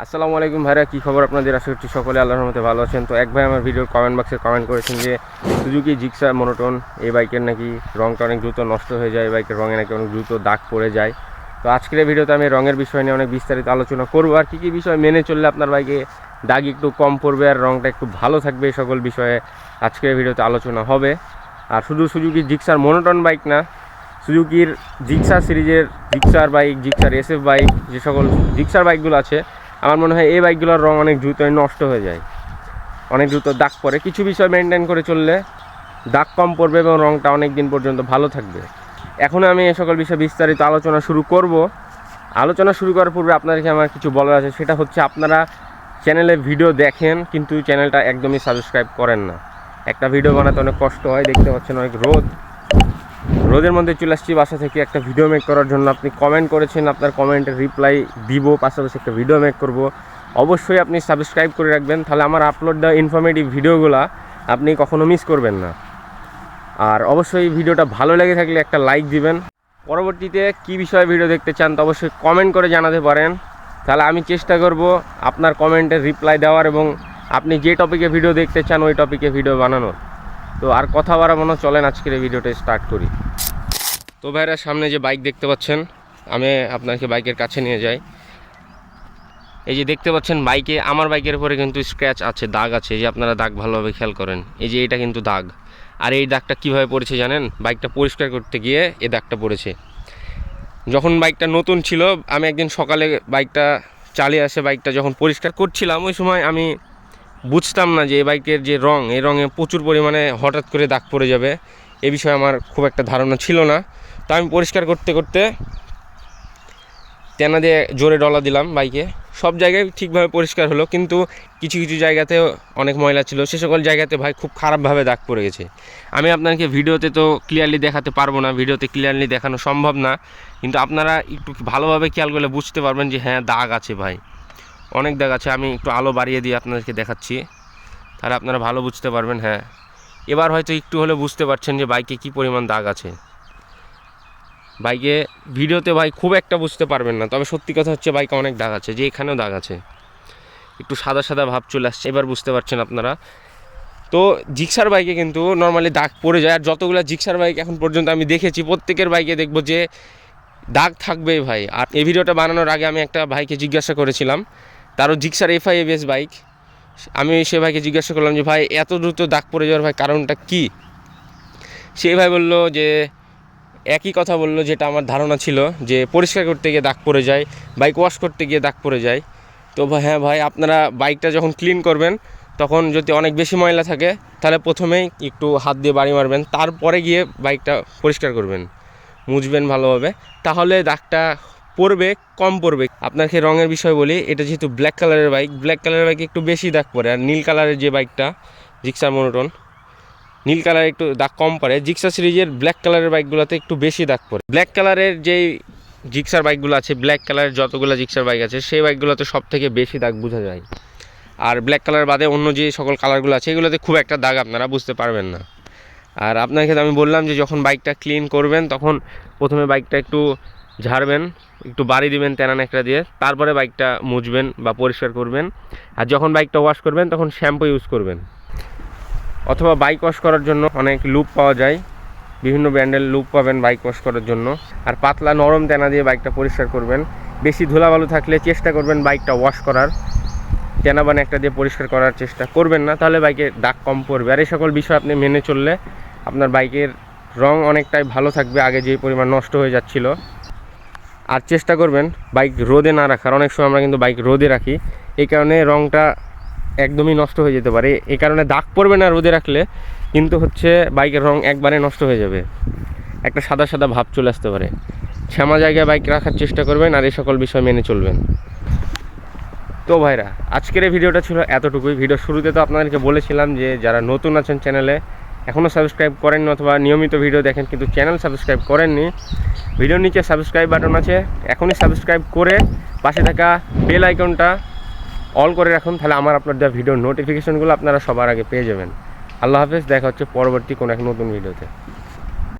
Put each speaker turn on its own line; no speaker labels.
আসসালামু আলাইকুম ভাইরা, কী খবর আপনাদের? আশা করছি সকলে আল্লাহর মধ্যে ভালো আছেন। তো এক ভাই আমার ভিডিওর কমেন্ট বক্সে কমেন্ট করেছেন যে সুজুকি জিক্সা মনোটন এই বাইকের নাকি রঙটা অনেক দ্রুত নষ্ট হয়ে যায়, এই বাইকের রঙে নাকি অনেক দ্রুত দাগ পড়ে যায়। তো আজকের ভিডিওতে আমি রঙের বিষয় নিয়ে অনেক বিস্তারিত আলোচনা করব। আর কী কী বিষয় মেনে চললে আপনার বাইকে দাগ একটু কম পড়বে আর রঙটা একটু ভালো থাকবে, এই সকল বিষয়ে আজকের ভিডিওতে আলোচনা হবে। আর শুধু সুজুকি জিক্সার মনোটন বাইক না সুজুকির জিক্সার সিরিজের Gixxer bike Gixxer SF bike যে সকল জিক্সার বাইকগুলো আছে আমার মনে হয় এই বাইকগুলোর রং অনেক দ্রুতই নষ্ট হয়ে যায়। অনেক দ্রুত দাগ পড়ে। কিছু বিষয় মেনটেন করে চললে দাগ কম পড়বে এবং রংটা অনেক দিন পর্যন্ত ভালো থাকবে। এখন আমি এই সকল বিষয়ে বিস্তারিত আলোচনা শুরু করব। আলোচনা শুরু করার পূর্বে আপনাদেরকে আমার কিছু বলার আছে। সেটা হচ্ছে আপনারা চ্যানেলে ভিডিও দেখেন, কিন্তু চ্যানেলটা একদমই সাবস্ক্রাইব করেন না। একটা ভিডিও বানাতে অনেক কষ্ট হয়, দেখতে পাচ্ছেন অনেক রোদ। রোদের মধ্যে চলে আসছি বাসা থেকে একটা ভিডিও মেক করার জন্য। আপনি কমেন্ট করেছেন, আপনার কমেন্টের রিপ্লাই দিব, পাশাপাশি একটা ভিডিও মেক করব। অবশ্যই আপনি সাবস্ক্রাইব করে রাখবেন, তাহলে আমার আপলোড দেওয়া ইনফরমেটিভ ভিডিওগুলো আপনি কখনো মিস করবেন না। আর অবশ্যই ভিডিওটা ভালো লেগে থাকলে একটা লাইক দিবেন। পরবর্তীতে কী বিষয়ে ভিডিও দেখতে চান তো অবশ্যই কমেন্ট করে জানাতে পারেন। তাহলে আমি চেষ্টা করব আপনার কমেন্টের রিপ্লাই দেওয়ার এবং আপনি যে টপিকে ভিডিও দেখতে চান, ওই টপিকে ভিডিও বানানোর। তো আর কথা বাড়ানো চলেন আজকের এই ভিডিওটা স্টার্ট করি। তো ভাইরা, সামনে যে বাইক দেখতে পাচ্ছেন, আমি আপনাকে বাইকের কাছে নিয়ে যাই। এই যে দেখতে পাচ্ছেন বাইকে, আমার বাইকের উপরে কিন্তু স্ক্র্যাচ আছে, দাগ আছে যে আপনারা দাগ ভালোভাবে খেয়াল করেন। এই যে এটা কিন্তু দাগ। আর এই দাগটা কীভাবে পড়েছে জানেন? বাইকটা পরিষ্কার করতে গিয়ে এই দাগটা পড়েছে। যখন বাইকটা নতুন ছিল, আমি একদিন সকালে বাইকটা চালিয়ে আসে বাইকটা যখন পরিষ্কার করছিলাম, ওই সময় আমি বুঝতাম না যে এই বাইকের যে রং, এই রঙে প্রচুর পরিমাণে হঠাৎ করে দাগ পড়ে যাবে। এ বিষয়ে আমার খুব একটা ধারণা ছিল না। তো আমি পরিষ্কার করতে করতে তেনা দিয়ে জোরে ডলা দিলাম বাইকে। সব জায়গায় ঠিকভাবে পরিষ্কার হলো, কিন্তু কিছু কিছু জায়গাতে অনেক ময়লা ছিল। সে সকল জায়গাতে ভাই খুব খারাপভাবে দাগ পড়ে গেছে। আমি আপনাকে ভিডিওতে তো ক্লিয়ারলি দেখাতে পারব না, ভিডিওতে ক্লিয়ারলি দেখানো সম্ভব না। কিন্তু আপনারা একটু ভালোভাবে খেয়াল করলে বুঝতে পারবেন যে হ্যাঁ দাগ আছে ভাই। অনেক দাগ আছে, আমি একটু আলো বাড়িয়ে দিয়ে আপনাদেরকে দেখাচ্ছি। তাহলে আপনারা ভালো বুঝতে পারবেন হ্যাঁ। এবার হয়তো একটু হলে বুঝতে পারছেন যে বাইকে কী পরিমাণ দাগ আছে। বাইকে ভিডিওতে ভাই খুব একটা বুঝতে পারবেন না, তবে সত্যি কথা হচ্ছে বাইকে অনেক দাগ আছে, যে এখানেও দাগ আছে। একটু সাদা সাদা ভাব চলে আসছে, এবার বুঝতে পারছেন আপনারা। তো জিক্সার বাইকে কিন্তু নর্মালি দাগ পড়ে যায়, আর যতগুলো জিক্সার বাইক এখন পর্যন্ত আমি দেখেছি, প্রত্যেকের বাইকে দেখব যে দাগ থাকবেই ভাই। আর এই ভিডিওটা বানানোর আগে আমি একটা ভাইকে জিজ্ঞাসা করেছিলাম, তারও জিক্সার এফআই এবিএস বাইক। আমি সে ভাইকে জিজ্ঞাসা করলাম যে, ভাই, এত দ্রুত দাগ পড়ে যাওয়ার ভাই কারণটা কি? সেই ভাই বলল যে একই কথা বলল যেটা আমার ধারণা ছিল যে পরিষ্কার করতে গিয়ে দাগ পড়ে যায় বাইক ওয়াশ করতে গিয়ে দাগ পড়ে যায়। তো হ্যাঁ ভাই, আপনারা বাইকটা যখন ক্লিন করবেন, তখন যদি অনেক বেশি ময়লা থাকে, তাহলে প্রথমেই একটু হাত দিয়ে বাড়ি মারবেন, তারপরে গিয়ে বাইকটা পরিষ্কার করবেন। মুছবেন ভালোভাবে। তাহলে দাগটা পড়বে, কম পড়বে। আপনাকে রঙের বিষয় বলি, এটা যেহেতু ব্ল্যাক কালারের বাইক ব্ল্যাক কালারের বাইকে একটু বেশি দাগ পড়ে। আর নীল কালারের যে বাইকটা জিক্সার মনোটন নীল কালার একটু দাগ কম পড়ে। জিক্সা সিরিজের ব্ল্যাক কালারের বাইকগুলোতে একটু বেশি দাগ পড়ে। ব্ল্যাক কালারের যেই জিক্সার বাইকগুলো আছে ব্ল্যাক কালারের যতগুলো জিক্সার বাইক আছে, সেই বাইকগুলোতে সব থেকে বেশি দাগ বোঝা যায়। আর ব্ল্যাক কালার বাদে অন্য যে সকল কালারগুলো আছে, এগুলোতে খুব একটা দাগ আপনারা বুঝতে পারবেন না। আর আপনাকে তো আমি বললাম যে, যখন বাইকটা ক্লিন করবেন, তখন প্রথমে বাইকটা একটু ঝাড়বেন, একটু বাড়ি দিবেন তেনা নেকড়া দিয়ে, তারপরে বাইকটা মুছবেন বা পরিষ্কার করবেন। আর যখন বাইকটা ওয়াশ করবেন, তখন শ্যাম্পু ইউজ করবেন। অথবা বাইক ওয়াশ করার জন্য অনেক লুপ পাওয়া যায়। বিভিন্ন ব্র্যান্ডের লুপ পাবেন বাইক ওয়াশ করার জন্য। আর পাতলা নরম তেনা দিয়ে বাইকটা পরিষ্কার করবেন। বেশি ধুলাবালু থাকলে চেষ্টা করবেন বাইকটা ওয়াশ করার। তেনা বান একটা দিয়ে পরিষ্কার করার চেষ্টা করবেন না, তাহলে বাইকে দাগ কম পড়বে। আর এই সকল বিষয় আপনি মেনে চললে আপনার বাইকের রং অনেকটাই ভালো থাকবে, আগে যে পরিমাণ নষ্ট হয়ে যাচ্ছিল। আর চেষ্টা করবেন বাইক রোদে না রাখার। অনেক সময় আমরা কিন্তু বাইক রোদে রাখি। এই কারণে রংটা একদমই নষ্ট হয়ে যেতে পারে। এই কারণে দাগ পড়বে না রোদে রাখলে, কিন্তু হচ্ছে বাইকের রং একবারে নষ্ট হয়ে যাবে। একটা সাদা সাদা ভাব চলে আসতে পারে। শ্যামা জায়গায় বাইক রাখার চেষ্টা করবেন আর এই সকল বিষয় মেনে চলবেন। তো ভাইরা, আজকের এই ভিডিওটা ছিল এতটুকুই। ভিডিও শুরুতে তো আপনাদেরকে বলেছিলাম যে যারা নতুন আছেন চ্যানেলে এখনও সাবস্ক্রাইব করেননি অথবা নিয়মিত ভিডিও দেখেন, কিন্তু চ্যানেল সাবস্ক্রাইব করেননি, ভিডিওর নিচে সাবস্ক্রাইব বাটন আছে। এখনই সাবস্ক্রাইব করে পাশে থাকা বেল আইকনটা অল করে রাখুন, তাহলে আমার আপনার দেওয়া ভিডিও নোটিফিকেশনগুলো আপনারা সবার আগে পেয়ে যাবেন। আল্লাহ হাফেজ, দেখা হচ্ছে পরবর্তী কোনো এক নতুন ভিডিওতে